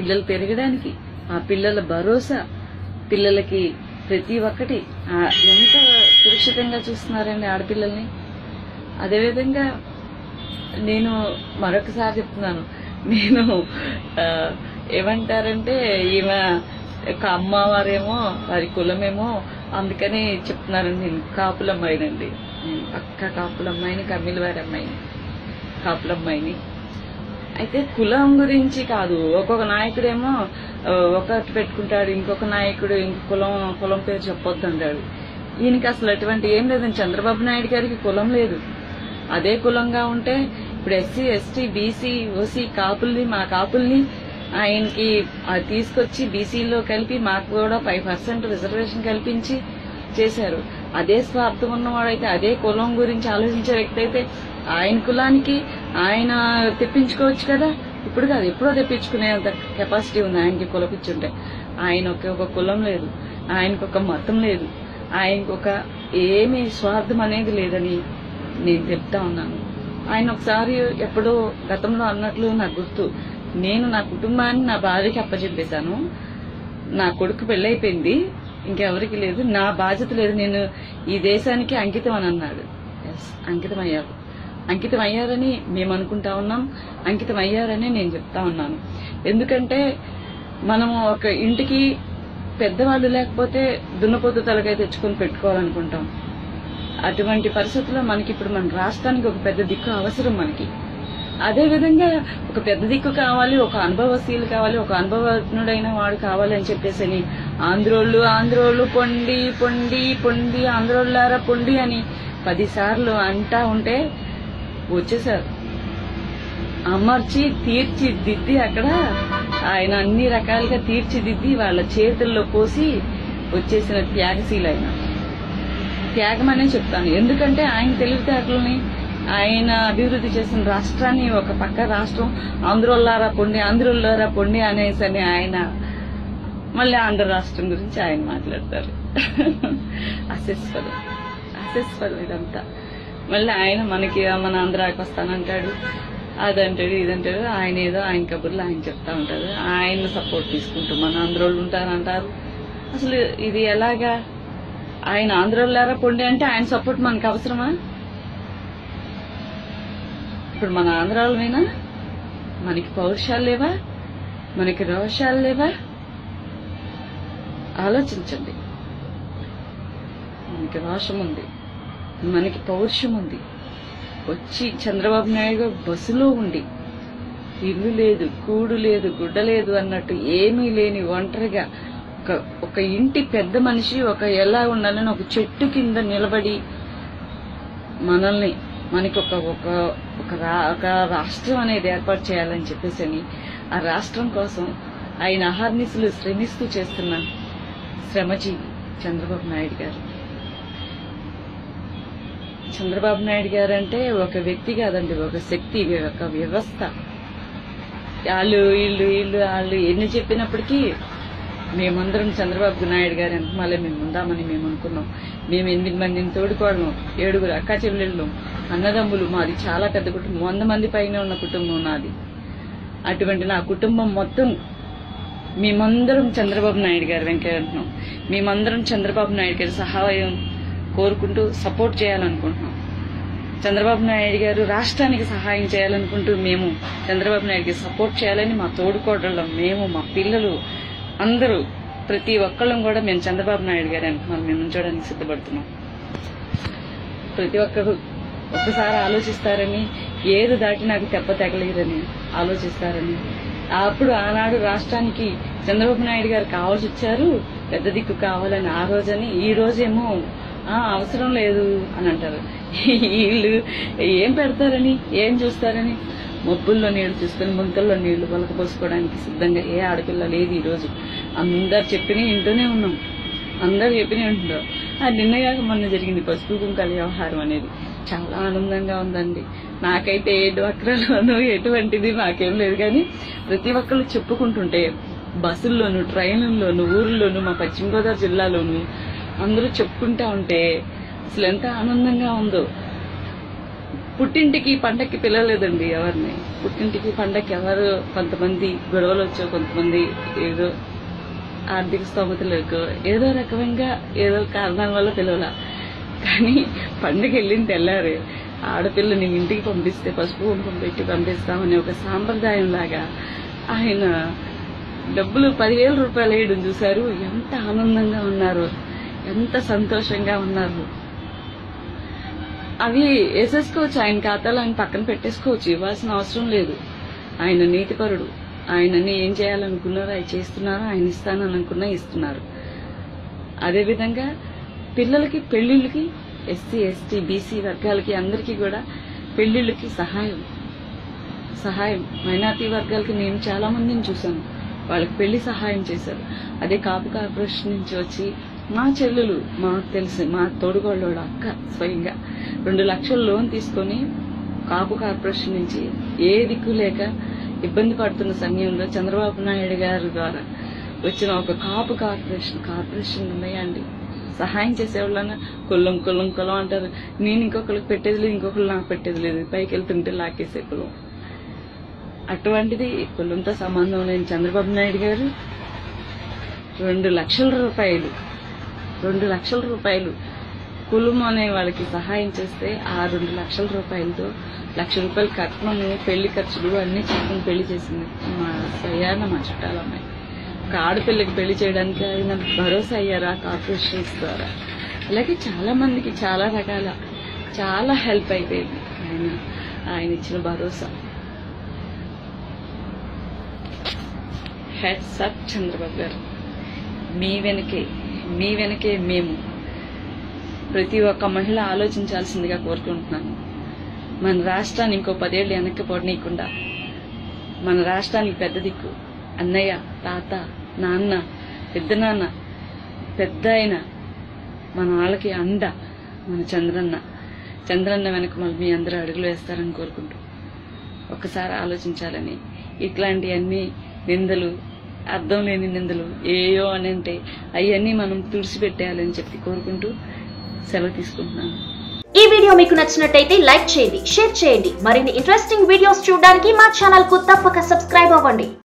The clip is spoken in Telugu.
పిల్లలు పెరగడానికి ఆ పిల్లల భరోసా పిల్లలకి ప్రతి ఒక్కటి ఎంత సురక్షితంగా చూస్తున్నారండి ఆడపిల్లల్ని. అదేవిధంగా నేను మరొకసారి చెప్తున్నాను. నేను ఏమంటారంటే ఈమె ఒక అమ్మవారేమో వారి కులమేమో అందుకని చెప్తున్నారండి నేను. కాపులమ్మాయినండి. నేను పక్క కాపులమ్మాయిని కమ్మిల వారి అమ్మాయిని కాపులమ్మాయిని. అయితే కులం గురించి కాదు. ఒక్కొక్క నాయకుడేమో ఒకటి పెట్టుకుంటాడు ఇంకొక నాయకుడు ఇంకో కులం కులం పేరు చెప్పొద్దు అంటాడు. ఈయనకి అసలు అటువంటి ఏం లేదండి చంద్రబాబు నాయుడు గారికి కులం లేదు. అదే కులంగా ఉంటే ఇప్పుడు ఎస్సీ ఎస్టీ బీసీ ఓసీ కాపుల్ని మా కాపుల్ని ఆయనకి అది తీసుకొచ్చి బీసీలో కలిపి మాకు కూడా ఫైవ్ పర్సెంట్ రిజర్వేషన్ కల్పించి చేశారు. అదే స్వార్థం ఉన్నవాడైతే అదే కులం గురించి ఆలోచించే వ్యక్తి అయితే ఆయన కులానికి ఆయన తెప్పించుకోవచ్చు కదా? ఇప్పుడు కాదు ఎప్పుడో తెప్పించుకునేంత కెపాసిటీ ఉంది ఆయనకి కులపిచ్చుంటే. ఆయన ఒక ఒక కులం లేదు ఆయనకు ఒక మతం లేదు ఆయనకు ఒక ఏమి స్వార్థం అనేది లేదని నేను చెప్తా ఉన్నాను. ఆయన ఒకసారి ఎప్పుడో గతంలో అన్నట్లు నాకు గుర్తు నేను నా కుటుంబాన్ని నా భార్యకి అప్పచెప్పేశాను. నా కొడుకు పెళ్ళైపోయింది. ఇంకెవరికి లేదు. నా బాధ్యత లేదు. నేను ఈ దేశానికి అంకితం అని అన్నాడు. ఎస్ అంకితం అయ్యారు అంకితం అయ్యారని మేము అనుకుంటా ఉన్నాం. అంకితం అయ్యారని నేను చెప్తా ఉన్నాను. ఎందుకంటే మనము ఒక ఇంటికి పెద్దవాళ్ళు లేకపోతే దున్నపోతు తలకాయ తెచ్చుకొని పెట్టుకోవాలనుకుంటాం. అటువంటి పరిస్థితుల్లో మనకి ఇప్పుడు మన రాష్ట్రానికి ఒక పెద్ద దిక్కు అవసరం మనకి. అదే విధంగా ఒక పెద్ద దిక్కు కావాలి ఒక అనుభవశీలు కావాలి ఒక అనుభవజ్ఞుడైన వాడు కావాలి అని చెప్పేసి అని ఆంధ్రోళ్ళు ఆంధ్రోళ్ళు పొండి పొండి పొండి ఆంధ్రోళ్ళారా పొండి అని పదిసార్లు అంటా ఉంటే వచ్చేసారు. అమర్చి తీర్చిదిద్ది అక్కడ ఆయన అన్ని రకాలుగా తీర్చిదిద్ది వాళ్ళ చేతుల్లో పోసి వచ్చేసిన త్యాగశీలు ఆయన త్యాగం అనే చెప్తాను. ఎందుకంటే ఆయన తెలివితేటలని ఆయన అభివృద్ధి చేసిన రాష్ట్రాన్ని ఒక పక్క రాష్ట్రం ఆంధ్రోల్లారా పొండి ఆంధ్రోల్లారా పొండి అనేసి అని ఆయన మళ్ళీ ఆంధ్ర రాష్ట్రం గురించి ఆయన మాట్లాడతారు. అసెస్ఫలం అసెస్ఫలం ఇదంతా. మళ్ళీ ఆయన మనకి మన ఆంధ్రాకి వస్తానంటాడు అదంటాడు ఇదంటాడు ఆయన ఏదో ఆయన కబుర్లు ఆయన చెప్తా ఉంటారు ఆయన సపోర్ట్ తీసుకుంటూ మన ఆంధ్రోళ్ళు ఉంటారంటారు. అసలు ఇది ఎలాగా? ఆయన ఆంధ్రోళ్ళారా పొండి అంటే ఆయన సపోర్ట్ మనకు అవసరమా? ఇప్పుడు మన ఆంధ్రాలమైనా? మనకి పౌరుషాలు లేవా? మనకి రోషాలు లేవా? ఆలోచించండి. మనకి రోషం ఉంది. మనకి పౌరుషం ఉంది. వచ్చి చంద్రబాబు నాయుడు గారు బస్సులో ఉండి ఇల్లు లేదు కూడు లేదు గుడ్డ లేదు అన్నట్టు ఏమీ లేని ఒంటరిగా ఒక ఒక ఇంటి పెద్ద మనిషి ఒక ఎలా ఉండాలని ఒక చెట్టు కింద నిలబడి మనల్ని మనకి ఒక ఒక ఒక రా- ఒక రాష్ట్రం అనేది ఏర్పాటు చేయాలని చెప్పేసి అని ఆ రాష్ట్రం కోసం ఆయన అహర్నిశలు శ్రమిస్తూ చేస్తున్న శ్రమజీవి చంద్రబాబు నాయుడు గారు. చంద్రబాబు నాయుడు గారు అంటే ఒక వ్యక్తి కాదండి ఒక శక్తి ఒక వ్యవస్థ. వాళ్ళు వీళ్ళు వీళ్ళు వాళ్ళు ఎన్ని చెప్పినప్పటికీ మేమందరం చంద్రబాబు నాయుడు గారి వెనకమాలే మేము ఉందామని మేము అనుకున్నాం. మేము ఎనిమిది మందిని తోడుకోవడం ఏడుగురు అక్క చెల్లెళ్ళు అన్నదమ్ములు మాది చాలా పెద్ద కుటుంబం. వంద మంది పైన ఉన్న కుటుంబం నాది. అటువంటి నా కుటుంబం మొత్తం మేమందరం చంద్రబాబు నాయుడు గారు వెంకయ్యంటున్నాం మేమందరం చంద్రబాబు నాయుడు గారి సహాయం కోరుకుంటూ సపోర్ట్ చేయాలనుకుంటున్నాం. చంద్రబాబు నాయుడు గారు రాష్ట్రానికి సహాయం చేయాలనుకుంటూ మేము చంద్రబాబు నాయుడుకి సపోర్ట్ చేయాలని మా తోడుకోడళ్ళం. మేము మా పిల్లలు అందరూ ప్రతి ఒక్కళ్ళం కూడా మేము చంద్రబాబు నాయుడు గారి అనుకున్నాం మేము ఉంచడానికి సిద్ధపడుతున్నాం. ప్రతి ఒక్కరు ఒక్కసారి ఆలోచిస్తారని ఏది దాటి నాకు తెప్ప తెగలేదని ఆలోచిస్తారని. అప్పుడు ఆనాడు రాష్ట్రానికి చంద్రబాబు నాయుడు గారు కావాల్సి వచ్చారు పెద్ద దిక్కు కావాలని ఆ రోజని ఈ రోజేమో అవసరం లేదు అని అంటారు. వీళ్ళు ఏం పెడతారని ఏం చూస్తారని మబ్బుల్లో నీళ్ళు చూసుకొని ముంతల్లో నీళ్ళు పలకపోసుకోవడానికి సిద్ధంగా ఏ ఆడపిల్ల లేదు ఈరోజు అందరు చెప్పిన వింటూనే ఉన్నాం. అందరు చెప్పిన ఉంటున్నారు ఆ నిన్నగాక మొన్న జరిగింది పసుపు కుంకాల వ్యవహారం అనేది. చాలా ఆనందంగా ఉందండి. నాకైతే ఏ డ్వాక్రాలోనూ ఎటువంటిది నాకేం లేదు కానీ ప్రతి ఒక్కళ్ళు చెప్పుకుంటుంటే బస్సుల్లోను ట్రైన్లలోను ఊర్లోను మా పశ్చిమ గోదావరి జిల్లాలోను అందరూ చెప్పుకుంటా ఉంటే అసలు ఎంత ఆనందంగా ఉందో. పుట్టింటికి పండక్కి పిలవలేదండి ఎవరిని. పుట్టింటికి పండక్కి ఎవరు కొంతమంది గొడవలు వచ్చో కొంతమంది ఏదో ఆర్థిక స్తోమత లేక ఏదో రకంగా ఏదో కారణాల వల్ల పిలవల. కానీ పండుగ వెళ్ళింది తెల్లారు. ఆడపిల్లని ఇంటికి పంపిస్తే పసుపు కుంకుమ పెట్టి పంపిస్తామని ఒక సాంప్రదాయం లాగా ఆయన డబ్బులు పదివేల రూపాయలు వేయడం చూశారు. ఎంత ఆనందంగా ఉన్నారు. ఎంత సంతోషంగా ఉన్నారు. అవి వేసేసుకోవచ్చు. ఆయన ఖాతాలో ఆయన పక్కన పెట్టేసుకోవచ్చు. ఇవ్వాల్సిన అవసరం లేదు. ఆయన నీతిపరుడు. ఆయనని ఏం చేయాలనుకున్నారో అవి చేస్తున్నారు ఆయన ఇస్తానని అనుకున్నా ఇస్తున్నారు అదేవిధంగా పిల్లలకి పెళ్ళిళ్ళకి ఎస్సీ ఎస్టీ బీసీ వర్గాలకి అందరికీ కూడా పెళ్ళిళ్ళకి సహాయం. సహాయం. మైనార్టీ వర్గాలకి నేను చాలా మందిని చూశాను. వాళ్ళకి పెళ్ళి సహాయం చేశారు. అదే కాపు కార్పొరేషన్ నుంచి వచ్చి మా చెల్లెలు మాకు తెలిసి మా తోడుగోళ్ళ అక్క స్వయంగా. రెండు లక్షలు లోన్ తీసుకొని కాపు కార్పొరేషన్ నుంచి ఏ దిక్కు లేక ఇబ్బంది పడుతున్న సమయంలో చంద్రబాబు నాయుడు గారి ద్వారా వచ్చిన ఒక కాపు కార్పొరేషన్ కార్పొరేషన్ ఉన్నాయండి. సహాయం చేసేవాళ్ళన కులం కులం కులం అంటారు. నేను ఇంకొకరికి పెట్టేది లేదు ఇంకొకరు నాకు పెట్టేది లేదు. పైకి వెళ్తుంటే లాకేసే కులం అటువంటిది కులంతో సంబంధం లేని చంద్రబాబు నాయుడు గారు రెండు లక్షల రూపాయలు రెండు లక్షల రూపాయలు. కులం అనే వాళ్ళకి సహాయం చేస్తే ఆ రెండు లక్షల రూపాయలతో లక్ష రూపాయలు కట్నము పెళ్ళి ఖర్చులు అన్ని చేసుకుని పెళ్ళి చేసింది మా సయాన మా చుట్టాల అమ్మాయి. ఒక ఆడపిల్లకి పెళ్ళి చేయడానికి ఆయన భరోసా అయ్యారా కార్పొరేషన్స్ ద్వారా? అలాగే చాలా మందికి చాలా రకాల చాలా హెల్ప్ అయిపోయింది ఆయన ఆయన ఇచ్చిన భరోసా. హెడ్స్ అప్ చంద్రబాబు గారు మీ వెనకే మీ వెనకే మేము ప్రతి ఒక్క మహిళ ఆలోచించాల్సిందిగా కోరుకుంటున్నాను మన రాష్ట్రాన్ని ఇంకో పదేళ్ళు వెనక్కి పడనీయకుండా మన రాష్ట్రానికి పెద్ద దిక్కు అన్నయ్య తాత నాన్న పెద్ద నాన్న పెద్ద ఆయన మన వాళ్ళకి అండ మన చంద్రన్న. చంద్రన్న వెనక మళ్ళీ మీ అందరూ అడుగులు వేస్తారని కోరుకుంటూ ఒక్కసారి ఆలోచించాలని ఇట్లాంటివన్నీ నిందలు అర్థం లేని నిందలు ఏయో అని అంటే అవన్నీ మనం తుడిచిపెట్టేయాలని చెప్పి కోరుకుంటూ సెలవు తీసుకుంటున్నాను. ఈ వీడియో మీకు నచ్చినట్టయితే లైక్ చేయండి షేర్ చేయండి. మరిన్ని ఇంట్రెస్టింగ్ వీడియోస్ చూడడానికి మా ఛానల్కు తప్పక సబ్స్క్రైబ్ అవ్వండి.